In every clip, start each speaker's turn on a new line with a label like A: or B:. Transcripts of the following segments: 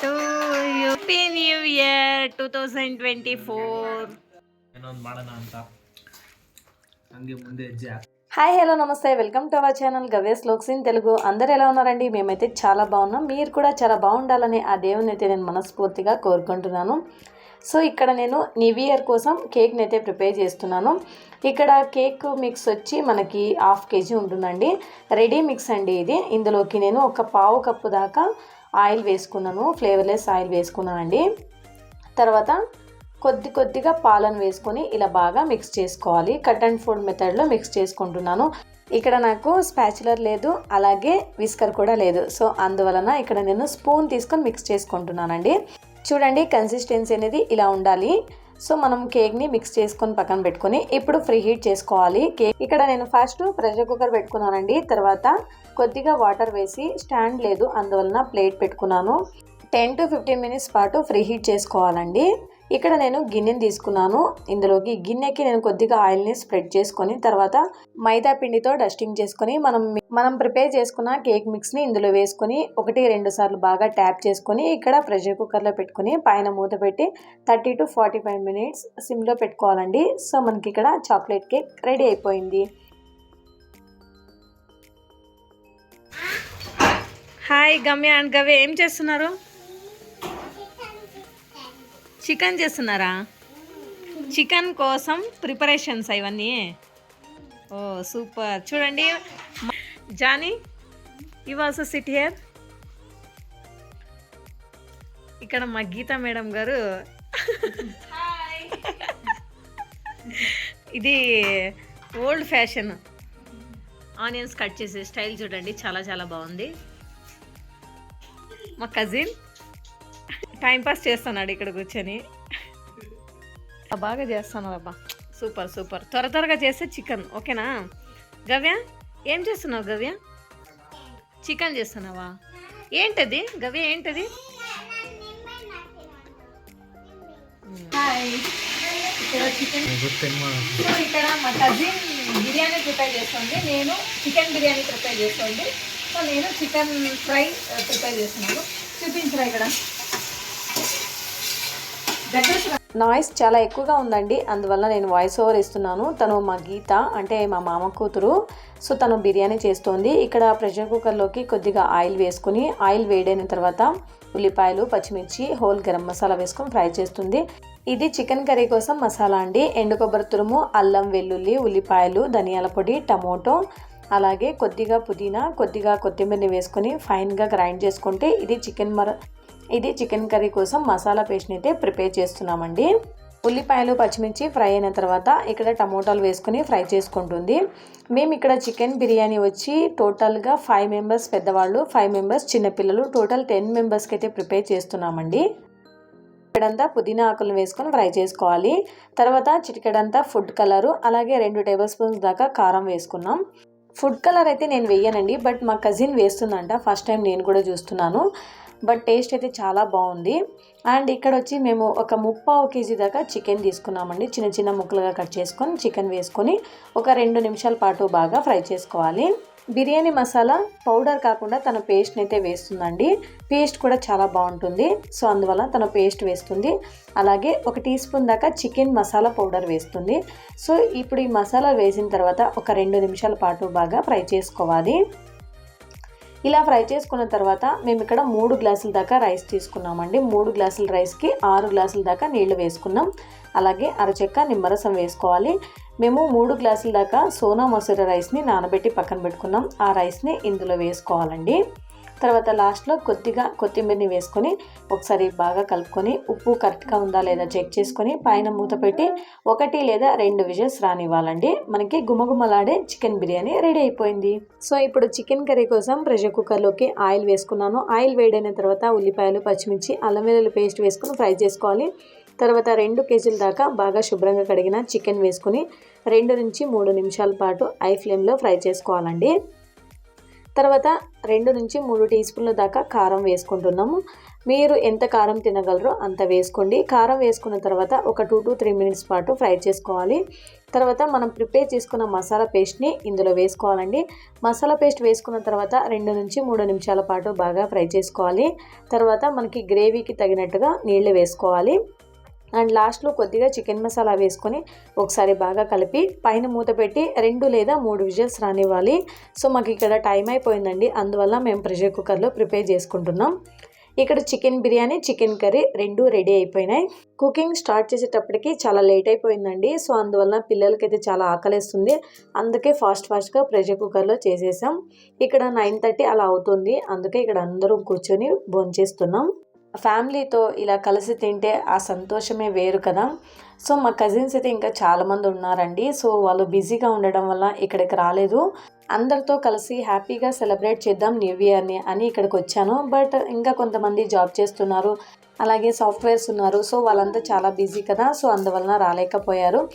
A: to happy new year two thousand twenty four
B: ಏನೊಂದು ಮಾಡೋಣ ಅಂತ ಹಂಗೆ ಮುಂದೆ ಹೆಜ್ಜೆ ಹಾಕ್-
C: హాయ్ హలో నమస్తే welcome to our channel గవ్యస్ లోక్స్ in Telugu అందరు ఎలా ఉన్నారండి మేమైతే చాలా బాగున్నాం మీరు కూడా చాలా బాగుండాలని ఆ దేవుని అయితే నేను మనస్ఫూర్తిగా కోరుకుంటున్నాను సో ఇక్కడ నేను న్యూ ఇయర్ కోసం కేక్ని అయితే ప్రిపేర్ చేస్తున్నాను. ఇక్కడ కేక్ మిక్స్ వచ్చి మనకి హాఫ్ కేజీ ఉంటుందండి. రెడీ మిక్స్ అండి ఇది. ఇందులోకి నేను ఒక పావు కప్పు దాకా ఆయిల్ వేసుకున్నాను. ఫ్లేవర్లెస్ ఆయిల్ వేసుకున్నానండి తర్వాత కొద్ది కొద్దిగా పాలను వేసుకొని ఇలా బాగా మిక్స్ చేసుకోవాలి. కట్ అండ్ ఫోల్డ్ మెథడ్లో మిక్స్ చేసుకుంటున్నాను. ఇక్కడ నాకు స్పాచులర్ లేదు అలాగే విస్కర్ కూడా లేదు. సో అందువలన ఇక్కడ నేను స్పూన్ తీసుకొని మిక్స్ చేసుకుంటున్నానండి. చూడండి కన్సిస్టెన్సీ అనేది ఇలా ఉండాలి. సో మనం కేక్ని మిక్స్ చేసుకొని పక్కన పెట్టుకొని ఇప్పుడు ఫ్రీ హీట్ చేసుకోవాలి. కేక్ ఇక్కడ నేను ఫస్ట్ ప్రెషర్ కుక్కర్ పెట్టుకున్నానండి. తర్వాత కొద్దిగా వాటర్ వేసి స్టాండ్ లేదు. అందువలన ప్లేట్ పెట్టుకున్నాను. టెన్ టు ఫిఫ్టీన్ మినిట్స్ పాటు ఫ్రీ హీట్ చేసుకోవాలండి. ఇక్కడ నేను గిన్నెని తీసుకున్నాను. ఇందులోకి గిన్నెకి నేను కొద్దిగా ఆయిల్ని స్ప్రెడ్ చేసుకొని తర్వాత మైదా పిండితో డస్టింగ్ చేసుకొని మనం మనం ప్రిపేర్ చేసుకున్న కేక్ మిక్స్ని ఇందులో వేసుకొని ఒకటి రెండు సార్లు బాగా ట్యాప్ చేసుకొని ఇక్కడ ప్రెషర్ కుక్కర్లో పెట్టుకొని పైన మూత పెట్టి thirty to forty five minutes సిమ్లో పెట్టుకోవాలండి. సో మనకి ఇక్కడ చాక్లెట్ కేక్ రెడీ అయిపోయింది.
A: హాయ్ గమ్య అండ్ గవ్య ఏం చేస్తున్నారు? చికెన్ చేస్తున్నారా? చికెన్ కోసం ప్రిపరేషన్స్ ఇవన్నీ ఓ సూపర్. చూడండి. Johnny you also sit here ఇక్కడ మా గీతా మేడం గారు. ఇది ఓల్డ్ ఫ్యాషన్ ఆనియన్స్ కట్ చేసే స్టైల్ చూడండి. చాలా చాలా బాగుంది. మా కజిన్ టైంపాస్ చేస్తున్నాడు ఇక్కడ కూర్చొని. బాగా చేస్తున్నావు అబ్బా సూపర్ సూపర్. త్వర త్వరగా చేస్తే చికెన్ ఓకేనా? గవ్య ఏం చేస్తున్నావు గవ్య? చికెన్ చేస్తున్నావా? ఏంటది? గవ్య ఏంటది? ఇక్కడ మా కజిన్ బిర్యానీ ప్రిపేర్ చేస్తుంది. నేను చికెన్ బిర్యానీ ప్రిపేర్ చేస్తుంది. సో నేను చికెన్ ఫ్రై ప్రిపేర్ చేస్తున్నాను. చూపించరా ఇక్కడ?
C: నాయిస్ చాలా ఎక్కువగా ఉందండి. అందువల్ల నేను వాయిస్ ఓవర్ ఇస్తున్నాను. తను మా గీత అంటే మా మామ కూతురు. సో తను బిర్యానీ చేస్తోంది. ఇక్కడ ప్రెషర్ కుక్కర్లోకి కొద్దిగా ఆయిల్ వేసుకుని ఆయిల్ వేడైన తర్వాత ఉల్లిపాయలు పచ్చిమిర్చి హోల్ గరం మసాలా వేసుకొని ఫ్రై చేస్తుంది. ఇది చికెన్ కర్రీ కోసం మసాలా అండి. ఎండు కొబ్బరి తురుము అల్లం వెల్లుల్లి ఉల్లిపాయలు ధనియాల పొడి టమోటో అలాగే కొద్దిగా పుదీనా కొద్దిగా కొత్తిమీరని వేసుకొని ఫైన్గా గ్రైండ్ చేసుకుంటే ఇది చికెన్ మర ఇది చికెన్ కర్రీ కోసం మసాలా పేస్ట్ని అయితే ప్రిపేర్ చేస్తున్నామండి. ఉల్లిపాయలు పచ్చిమిర్చి ఫ్రై అయిన తర్వాత ఇక్కడ టమోటాలు వేసుకుని ఫ్రై చేసుకుంటుంది. మేము ఇక్కడ చికెన్ బిర్యానీ వచ్చి టోటల్గా ఫైవ్ మెంబర్స్ పెద్దవాళ్ళు ఫైవ్ మెంబర్స్ చిన్నపిల్లలు టోటల్ టెన్ మెంబర్స్కి అయితే ప్రిపేర్ చేస్తున్నామండి. చిటికెడంతా పుదీనా ఆకులు వేసుకొని ఫ్రై చేసుకోవాలి. తర్వాత చిటికెడంతా ఫుడ్ కలరు అలాగే రెండు టేబుల్ స్పూన్స్ దాకా కారం వేసుకున్నాం. ఫుడ్ కలర్ అయితే నేను వేయనండి బట్ మా కజిన్ వేస్తుందంట ఫస్ట్ టైం నేను కూడా చూస్తున్నాను. బట్ టేస్ట్ అయితే చాలా బాగుంది. అండ్ ఇక్కడ వచ్చి మేము ఒక ముప్పావు కేజీ దాకా చికెన్ తీసుకున్నామండి. చిన్న చిన్న ముక్కలుగా కట్ చేసుకొని చికెన్ వేసుకొని ఒక రెండు నిమిషాల పాటు బాగా ఫ్రై చేసుకోవాలి. బిర్యానీ మసాలా పౌడర్ కాకుండా తన పేస్ట్ని అయితే వేస్తుందండి. పేస్ట్ కూడా చాలా బాగుంటుంది. సో అందువల్ల తన పేస్ట్ వేస్తుంది. అలాగే ఒక టీ స్పూన్ దాకా చికెన్ మసాలా పౌడర్ వేస్తుంది. సో ఇప్పుడు ఈ మసాలా వేసిన తర్వాత ఒక రెండు నిమిషాల పాటు బాగా ఫ్రై చేసుకోవాలి. ఇలా ఫ్రై చేసుకున్న తర్వాత మేము ఇక్కడ మూడు గ్లాసుల దాకా రైస్ తీసుకున్నామండి. మూడు గ్లాసుల రైస్కి ఆరు గ్లాసుల దాకా నీళ్ళు వేసుకున్నాం. అలాగే అరచెక్క నిమ్మరసం వేసుకోవాలి. మేము మూడు గ్లాసుల దాకా సోనా మసూర రైస్ని నానబెట్టి పక్కన పెట్టుకున్నాం. ఆ రైస్ని ఇందులో వేసుకోవాలండి. తర్వాత లాస్ట్లో కొద్దిగా కొత్తిమీరని వేసుకొని ఒకసారి బాగా కలుపుకొని ఉప్పు కరెక్ట్గా ఉందా లేదా చెక్ చేసుకొని పైన మూత పెట్టి ఒకటి లేదా రెండు విజెస్ రానివ్వాలండి. మనకి గుమగుమలాడే చికెన్ బిర్యానీ రెడీ అయిపోయింది. సో ఇప్పుడు చికెన్ కర్రీ కోసం ప్రెషర్ కుక్కర్లోకి ఆయిల్ వేసుకున్నాను. ఆయిల్ వేడైన తర్వాత ఉల్లిపాయలు పచ్చిమిర్చి అల్లం వెల్లుల్లి పేస్ట్ వేసుకొని ఫ్రై చేసుకోవాలి. తర్వాత రెండు కేజీల దాకా బాగా శుభ్రంగా కడిగిన చికెన్ వేసుకొని రెండు నుంచి మూడు నిమిషాల పాటు ఐ ఫ్లేమ్లో ఫ్రై చేసుకోవాలండి. తర్వాత రెండు నుంచి మూడు టీ స్పూన్ల దాకా కారం వేసుకుంటున్నాము. మీరు ఎంత కారం తినగలరో అంత వేసుకోండి. కారం వేసుకున్న తర్వాత ఒక టూ టు త్రీ మినిట్స్ పాటు ఫ్రై చేసుకోవాలి. తర్వాత మనం ప్రిపేర్ చేసుకున్న మసాలా పేస్ట్ని ఇందులో వేసుకోవాలండి. మసాలా పేస్ట్ వేసుకున్న తర్వాత రెండు నుంచి మూడు నిమిషాల పాటు బాగా ఫ్రై చేసుకోవాలి. తర్వాత మనకి గ్రేవీకి తగినట్టుగా నీళ్ళు వేసుకోవాలి. అండ్ లాస్ట్లో కొద్దిగా చికెన్ మసాలా వేసుకొని ఒకసారి బాగా కలిపి పైన మూత పెట్టి రెండు లేదా మూడు విజిల్స్ రానివ్వాలి. సో మాకు ఇక్కడ టైం అయిపోయిందండి. అందువల్ల మేము ప్రెషర్ కుక్కర్లో ప్రిపేర్ చేసుకుంటున్నాం. ఇక్కడ చికెన్ బిర్యానీ చికెన్ కర్రీ రెండు రెడీ అయిపోయినాయి. కుకింగ్ స్టార్ట్ చేసేటప్పటికి చాలా లేట్ అయిపోయిందండి. సో అందువల్ల పిల్లలకైతే చాలా ఆకలేస్తుంది. అందుకే ఫాస్ట్ ఫాస్ట్గా ప్రెషర్ కుక్కర్లో చేసేసాం. ఇక్కడ నైన్ థర్టీ అలా అవుతుంది. అందుకే ఇక్కడ అందరూ కూర్చొని భోంచేస్తున్నాం. ఫ్యామిలీతో ఇలా కలిసి తింటే ఆ సంతోషమే వేరు కదా. సో మా కజిన్స్ అయితే ఇంకా చాలామంది ఉన్నారండి. సో వాళ్ళు బిజీగా ఉండడం వల్ల ఇక్కడికి రాలేదు. అందరితో కలిసి హ్యాపీగా సెలబ్రేట్ చేద్దాం న్యూ ఇయర్ని అని ఇక్కడికి వచ్చాను. బట్ ఇంకా కొంతమంది జాబ్ చేస్తున్నారు. అలాగే సాఫ్ట్వేర్స్ ఉన్నారు. సో వాళ్ళంతా చాలా బిజీ కదా. సో అందువలన రాలేకపోయారు.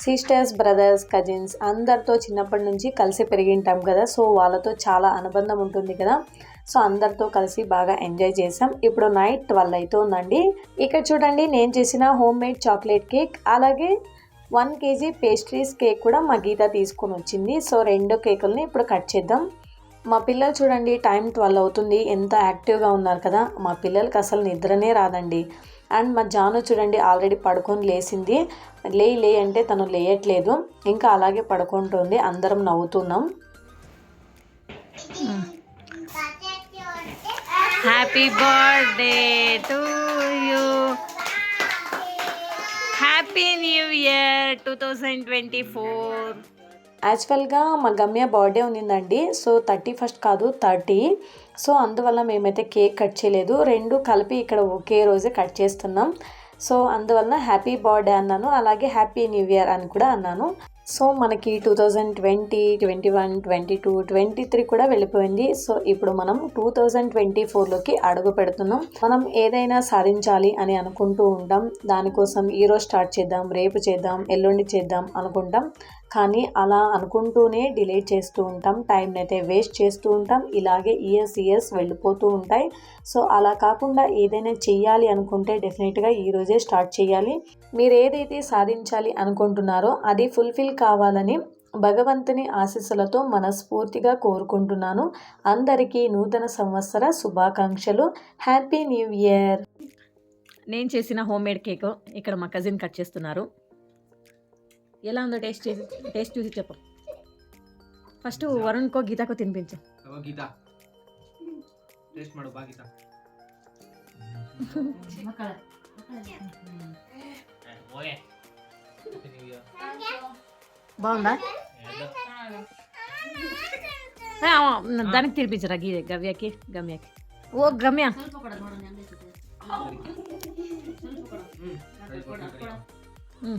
C: సిస్టర్స్ బ్రదర్స్ కజిన్స్ అందరితో చిన్నప్పటి నుంచి కలిసి పెరిగింటాం కదా. సో వాళ్ళతో చాలా అనుబంధం ఉంటుంది కదా. సో అందరితో కలిసి బాగా ఎంజాయ్ చేసాం ఇప్పుడు నైట్ ట్వెల్వ్ అవుతుందండి ఇక్కడ చూడండి నేను చేసిన హోమ్ మేడ్ చాక్లెట్ కేక్ అలాగే వన్ కేజీ పేస్ట్రీస్ కేక్ కూడా మా గీత తీసుకొని వచ్చింది. సో రెండు కేకుల్ని ఇప్పుడు కట్ చేద్దాం. మా పిల్లలు చూడండి టైం ట్వెల్వ్ అవుతుంది. ఎంత యాక్టివ్గా ఉన్నారు కదా. మా పిల్లలకి అసలు నిద్రనే రాదండి. అండ్ మా జాను చూడండి ఆల్రెడీ పడుకొని లేచింది. లే లే అంటే తను లేయట్లేదు. ఇంకా అలాగే పడుకుంటుంది. అందరం నవ్వుతున్నాం.
A: Happy birthday to you happy new year two thousand twenty four
C: యాక్చువల్గా మా గమ్య బర్త్డే ఉన్నిందండి. సో థర్టీ ఫస్ట్ కాదు థర్టీ సో అందువల్ల మేమైతే కేక్ కట్ చేయలేదు. రెండు కలిపి ఇక్కడ ఒకే రోజే కట్ చేస్తున్నాం. సో అందువలన హ్యాపీ బర్త్డే అన్నాను. అలాగే హ్యాపీ న్యూ ఇయర్ అని కూడా అన్నాను. సో మనకి two thousand twenty twenty one twenty two twenty three కూడా వెళ్ళిపోయింది. సో ఇప్పుడు మనం టూ థౌజండ్ ట్వంటీ ఫోర్లోకి అడుగు పెడుతున్నాం. మనం ఏదైనా సాధించాలి అని అనుకుంటూ ఉంటాం. దానికోసం ఈరోజు స్టార్ట్ చేద్దాం రేపు చేద్దాం ఎల్లుండి చేద్దాం అనుకుంటాం. కానీ అలా అనుకుంటూనే డిలే చేస్తూ ఉంటాం టైంని అయితే వేస్ట్ చేస్తూ ఉంటాం ఇలాగే ఇయర్స్ ఇయర్స్ వెళ్ళిపోతూ ఉంటాయి. సో అలా కాకుండా ఏదైనా చేయాలి అనుకుంటే డెఫినెట్గా ఈరోజే స్టార్ట్ చేయాలి మీరు ఏదైతే సాధించాలి అనుకుంటున్నారో అది ఫుల్ఫిల్ కావాలని భగవంతుని ఆశీస్సులతో మనస్ఫూర్తిగా కోరుకుంటున్నాను. అందరికీ నూతన సంవత్సర శుభాకాంక్షలు. Happy new year!
A: నేను చేసిన హోమ్ మేడ్ కేక్ ఇక్కడ మా కజిన్ కట్ చేస్తున్నారు. ఎలా ఉందో టేస్ట్ చేసి టేస్ట్ చూసి చెప్పు ఫస్ట్ వరుణ్కో గీతకో తినిపించు
B: గీత టేస్ట్ మాడు బా గీత
A: బాగుందా దానికి తినిపించరా గీ గవ్యకి గమ్యకి ఓ గమ్య ಹ್ಞೂ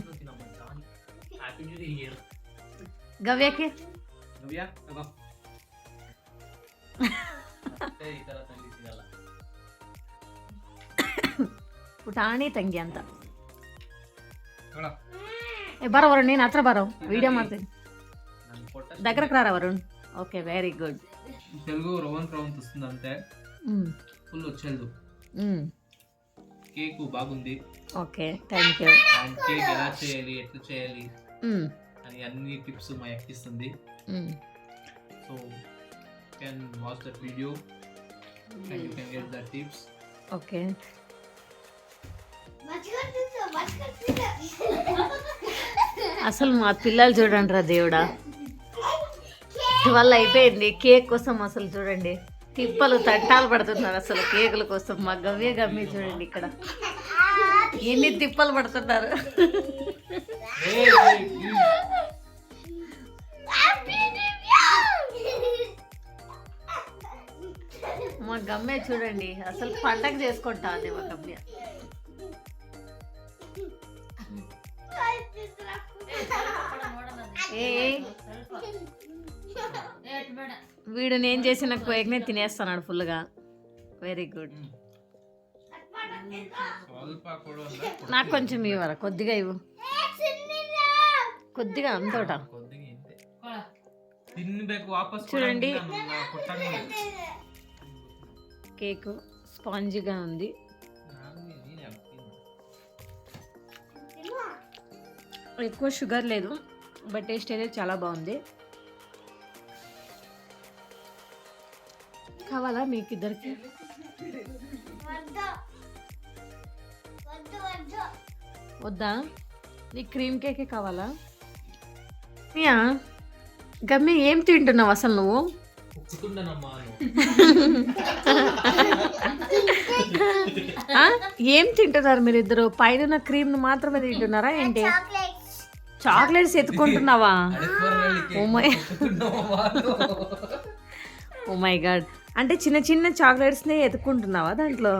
B: aku juga here. Gawia ke? Gawia, apa?
A: ಪುಟಾಣಿ ತಂಗಿ ಅಂತ ಬರೋ ವರುಣ್ ನೀನು ಹತ್ರ ಬರೋ ವಿಡಿಯೋ ಮಾಡ್ತೀನಿ దగ్గరకు రారా Varun okay very good
B: Telugu Rowan రోవన్ వస్తుంది అంతే ఫుల్ వచ్చేది కేక్ బాగుంది
A: okay thank you
B: and cake ఎలా చేయాలి ఎట్లా చేయాలి అని అన్ని టిప్స్ మా ఎక్కిస్తుంది so can watch that video and you can get the tips
A: okay అసలు మా పిల్లలు చూడండి రా దేవుడా. వల్ల అయిపోయింది. కేక్ కోసం అసలు చూడండి. తిప్పలు తంటాలు పడుతున్నారు అసలు కేకుల కోసం. మా గవ్య గమ్మి చూడండి ఇక్కడ. ఎన్ని తిప్పలు పడుతున్నారు? మా గమ్మే చూడండి. అసలు పండగ చేసుకుంటా అది మా గమ్య. వీడు నేను చేసిన కేక్నే తినేస్తున్నాడు ఫుల్గా. వెరీ గుడ్ నాకు కొంచెం ఇవ్వరా కొద్దిగా ఇవ్వు. కొద్దిగా అంతోట. చూడండి. కేకు స్పాంజీగా ఉంది. ఎక్కువ షుగర్ లేదు బట్ టేస్ట్ అయితే చాలా బాగుంది. కావాలా మీకు ఇద్దరికి వద్దా నీ క్రీమ్ కేకే కావాలా? మియా గమ్మి ఏం తింటున్నావు అసలు నువ్వు? ఏం తింటున్నారు మీరు ఇద్దరు పైన క్రీమ్ మాత్రమే తింటున్నారా ఏంటి? చాక్లెట్స్. ఎత్తుకుంటున్నావా? Oh my- oh my god అంటే చిన్న చిన్న చాక్లెట్స్ని ఎత్తుకుంటున్నావా దాంట్లో?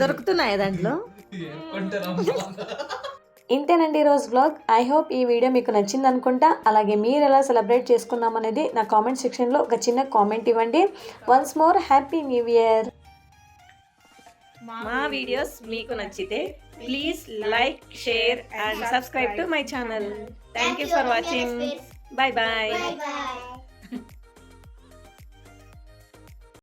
A: దొరుకుతున్నాయా దాంట్లో?
C: ఇంతేనండి ఈరోజు బ్లాగ్ ఐ హోప్ ఈ వీడియో మీకు నచ్చింది అనుకుంటా. అలాగే మీరు ఎలా సెలబ్రేట్ చేసుకున్నాం అనేది నా కామెంట్ సెక్షన్లో ఒక చిన్న కామెంట్ ఇవ్వండి. Once more happy new year
A: మా వీడియోస్ మీకు నచ్చితే please like share and subscribe to my channel thank you for watching
D: bye bye.